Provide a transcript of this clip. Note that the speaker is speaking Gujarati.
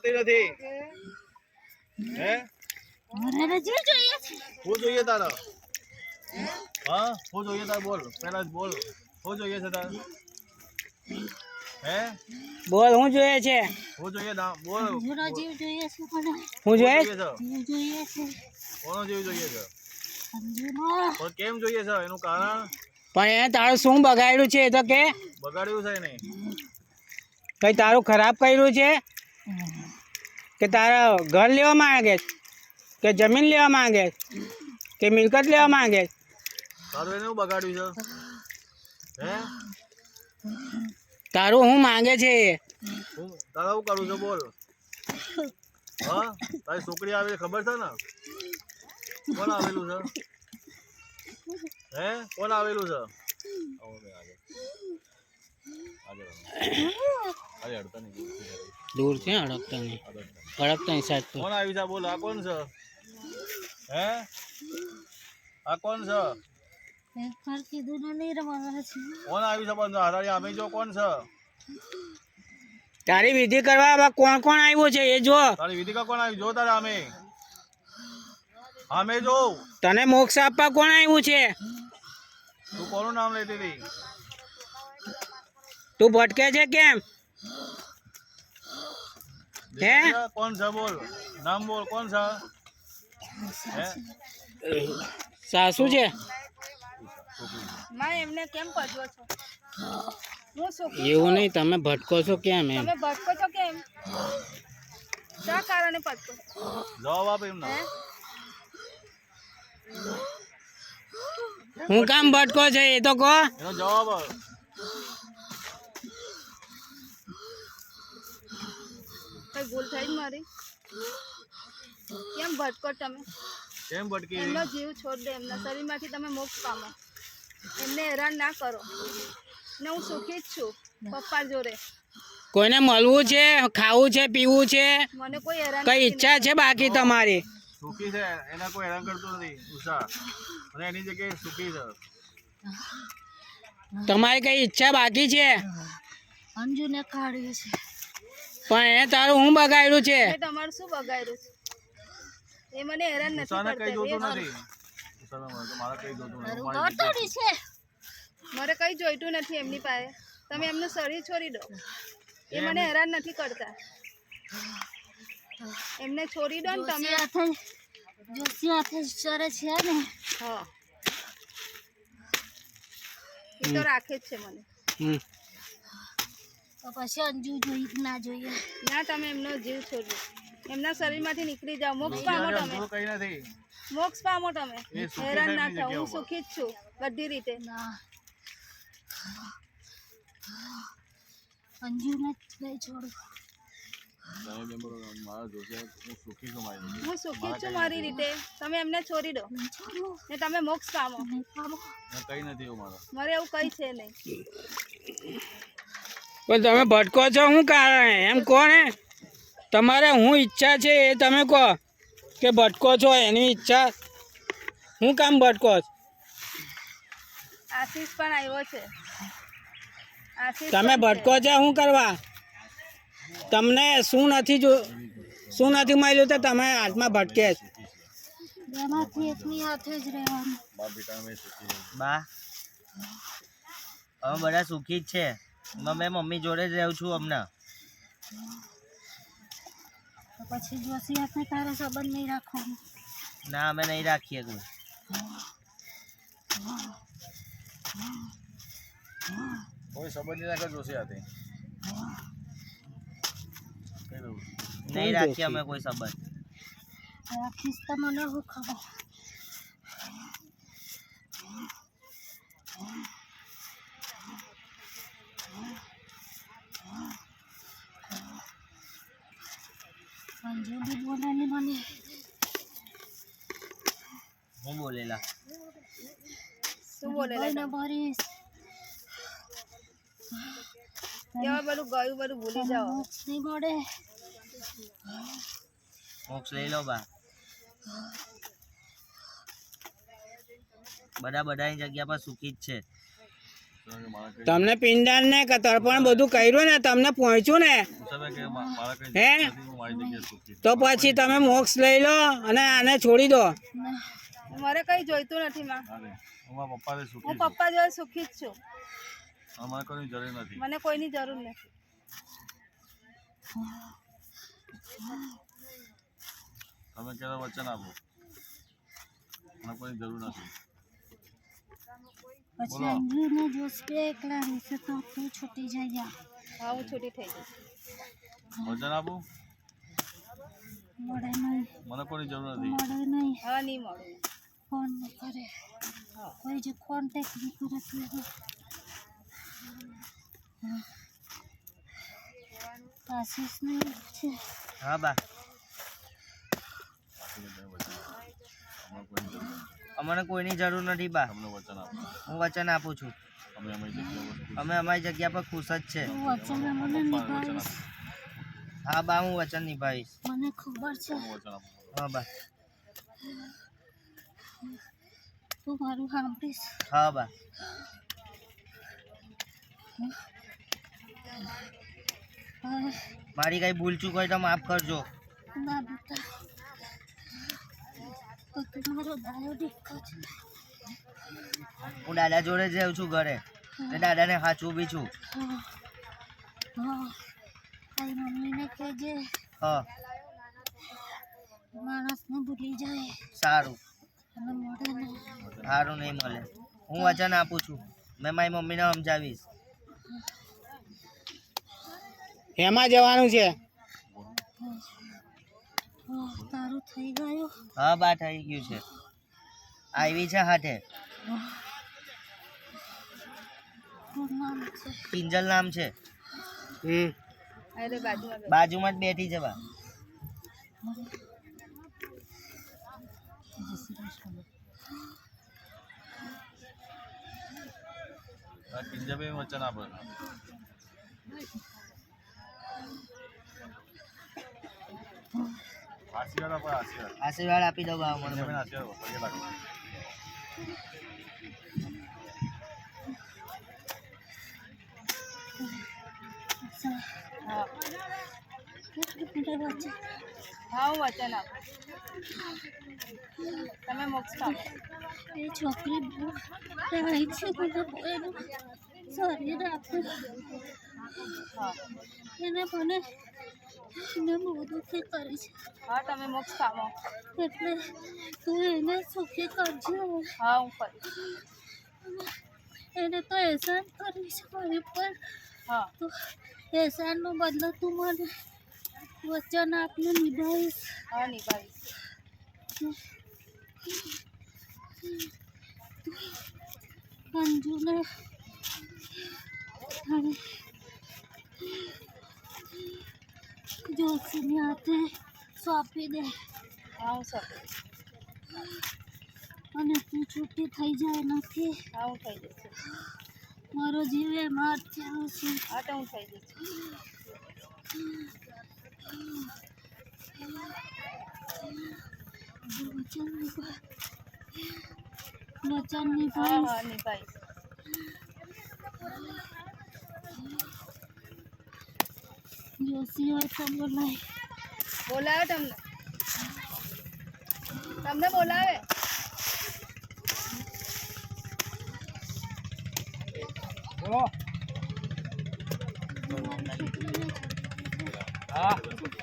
પડતી નથી. હે? જે જોઈએ છે. શું જોઈએ તારે? હા હું જોઈએ તાર બોલ. પહેલા જ બોલ. હું જોઈએ છે તાર? હે? બોલ હું જોઈએ છે? હું જોઈએ ના બોલ. અંજુનો જીવ જોઈએ છે હું જોઈએ? છે? જીવ જોઈએ છે. કોનો જીવ જોઈએ છે? પણ કેમ જોઈએ છે? એનું કારણ? પણ એ તારું શું બગાડ્યું છે એ તો કે? બગાડ્યું છે નહીં? કઈ તારું ખરાબ કર્યું છે? કે તારા ઘર લેવા માંગે કે જમીન લેવા માંગે કે મિલકત લેવા માંગે? તારું એને શું બગાડ્યું છે? હે? તારું હું માંગે છે હું? તારે કરું છું બોલ. હા? તારી છોકરી આવી ખબર છે ને? કોણ આવેલું છે? હે? કોણ આવેલું છે? દૂર છે અડકતા નહીં. અડકતા નહીં સાહેબ કોણ આવી છે? બોલો આ કોણ છે? હે? આ કોણ છે? કોણ આવી છે? બંધ આમે જો કોણ છે? તારી વિધિ કરવા કોણ કોણ આવ્યું છે એ જો. તારી વિધિકા કોણ આવ્યું? જો તારે અમે અમે જો. તને મોક્ષ આપવા કોણ આવ્યું છે? તું કોનું નામ લેતી હતી? તું ભટકે છે કેમ હે કોણ છે બોલ નામ બોલ કોણ છે હે સાસુ છે માં એમને કેમ કરજો છો હું શું એવું નહીં તમે ભટકો છો કેમ એમ તમે ભટકો છો કેમ શા કારણે ભટકો જવાબ આપ એમનો હે હું કામ ભટકો છે એ તો કહો એનો જવાબ કઈ ભૂલ થઈ મારી? કેમ ભટકો તમે? કેમ ભટકી એમનો જીવ છોડ દે એમના શરીરમાંથી તમે મોક્ષ પામો. એમને હેરાન ના કરો. ને હું સુખી જ છું પપ્પા જોડે. કોઈને મળવું છે ખાવું છે પીવું છે? મને કોઈ હેરાન કઈ ઈચ્છા છે બાકી તમારી? સુખી છે એને કોઈ હેરાન કરતું નથી ઉષા. અને એની જગ્યાએ સુખી છે. તમારી કઈ ઈચ્છા બાકી છે? અંજુને કાઢી છે. પણ એ તારું હું બગાડ્યું છે? એ તમારું શું બગાડ્યું છે? એ મને હેરાન નથી ઉષાને કઈ જોતું કરતા નથી. મારે- કઈ જોતું નથી મારું મારી ઘર તોડી છે મારે કઈ જોઈતું નથી એમની પાસે. તમે એમનું શરીર છોડી દો. એ મને હેરાન નથી કરતા. એમને છોડી દો ને તમે. હાથે જોશી હાથે ચરે છે ને. હા. એ તો રાખે જ છે મને. હમ. તો પછી અંજુ જોઈ ના જોઈએ. ના તમે એમનો જીવ છોડ્યો એમના શરીરમાંથી નીકળી જાઓ. મોક્ષ પામો તમે. અધૂરું કઈ નથી. મોક્ષ પામો તમે. હેરાન ના એમની હું સુખી જ છું બધી રીતે. અંજુને નહીં છોડું હું સુખી છું મારી જગ્યાએ. હું સુખી જ છું મારી રીતે. તમે એમને છોડી દો. ને તમે મોક્ષ પામો કઈ નથી મારે. મારે એવું કઈ છે નહીં. પણ તમે ભટકો છો શું કારણ એમ કોને તમારે હું ઈચ્છા છે એ તમે કહો કે ભટકો છો એની ઈચ્છા? હું કામ ભટકો છો? આશીષ પણ આવ્યો છે. તમે ભટકો છો. શું કરવા? તમને શું નથી જો શું નથી મળ્યું તો તમે હાથમાં ભટકે છે. એકની હાથે જ રહેવાનું. બા અમે બધા સુખી જ છે. અમે મમ્મી જોડે જ રહું છું હમણાં. તો પછી જોશી હાથે તારે સંબંધ નહીં રાખવાનો? ના અમે નહીં રાખીએ કોઈ. કોઈ સંબંધ નહીં રાખે જોશે હાથે. કઈ દઉં નહીં રાખીએ અમે કોઈ સંબંધ રાખીશ તો મને શું ખબર? હું બોલેલા? શું બોલેલા ભાઈને ભરીશ. બધું ગયું બધું ભૂલી જાઓ. નહીં મળે. મોક્ષ લઈ લો બા. બધા બધાની જગ્યા પર સુખી જ છે. તમને પિંડાન ને કે તર્પણ બધું કર્યું ને તમને પહોંચ્યું ને? હે? તો પછી તમે મોક્ષ લઈ લો અને આને છોડી દો. મારે કઈ જોઈતું નથી માં. હું પપ્પા જોડે સુખી જ છું. અમારે કોઈ જરૂર નથી મને કોઈની જરૂર નથી. તમે કેવા વચન આપો? મને કોઈ જરૂર નથી. પછી અંજુનો જોશ કે એકલા રહેશે તો તું છૂટી જાય હા હું છૂટી થઈ જઈશ. વચન આપો? મળે નહીં. મને કોઈ જરૂર નથી. મળે નહીં. હા નહીં મળે. ફોન નહીં કરે. કોઈ જે કોન્ટેક્ટ નહીં કરે તું આશીષ નહીં છે. હા બા. કોઈ. અમને કોઈની જરૂર નથી બા. તમને વચન આપો. હું વચન આપું છું. અમે અમારી જગ્યા પર ખુશ જ છે. વચન મને નિભાવીશ. હા બા હું વચન નિભાવીશ. મને ખબર છે. વચન આપો. હા બા. તું મારું સાંભળીશ. હા બા. મારી કઈ ભૂલ ચૂક હોય તો માફ કરજો. ના હું દાદા જોડે જ રહું છું ઘરે. ને દાદાને સાચું બી છું. તારી મમ્મીને કહેજે. હા. માણસને ભૂલી જાય. સારું. અને સારું નહીં મળે. હું વચન આપું છું. મેં મારી મમ્મીને સમજાવીશ. એમાં જવાનું છે? તારું થઈ ગયું? હા બા થઈ ગયું છે. આવી છે હાથે. પિંજલ નામ છે. હમ બાજુમાં જ બેઠી છે બા. કિંજલભાઈ વચન આપો. આશીર્વાદ આપો આશીર્વાદ. આશીર્વાદ આપી દો બા મને કિંજલભાઈને આશીર્વાદ પગે લાગો હા મારા વચન હા હું વચન આપું. તમે મોક્ષ પામો. એ છોકરી બહુ રાઈ છે બહુ એનું શરીર એને મને એને બહુ દુઃખી કરી છે. હા તમે મોક્ષ પામો. એટલે તું એને સુખી કરજે હા હું કરીશ એને તો એહસાન કર્યું છે મારી પર હા. તો એહસાનનો બદલો તું મને વચન આપને નિભાવીશ. હા નિભાવીશ. અંજુને અને જોશીની હાથે સોંપી દે. હું સપીશ અને તું છૂટી થઈ જાય નથી. હા થઈ જઈશ મારો જીવ એમાં અટકેલો છે થઈ જઈશ વચન નિભા વચન હા નિભાવીશ હા નિભાવીશ જોશી હોય તો બોલાય બોલાવે તમને તમને બોલાવે હા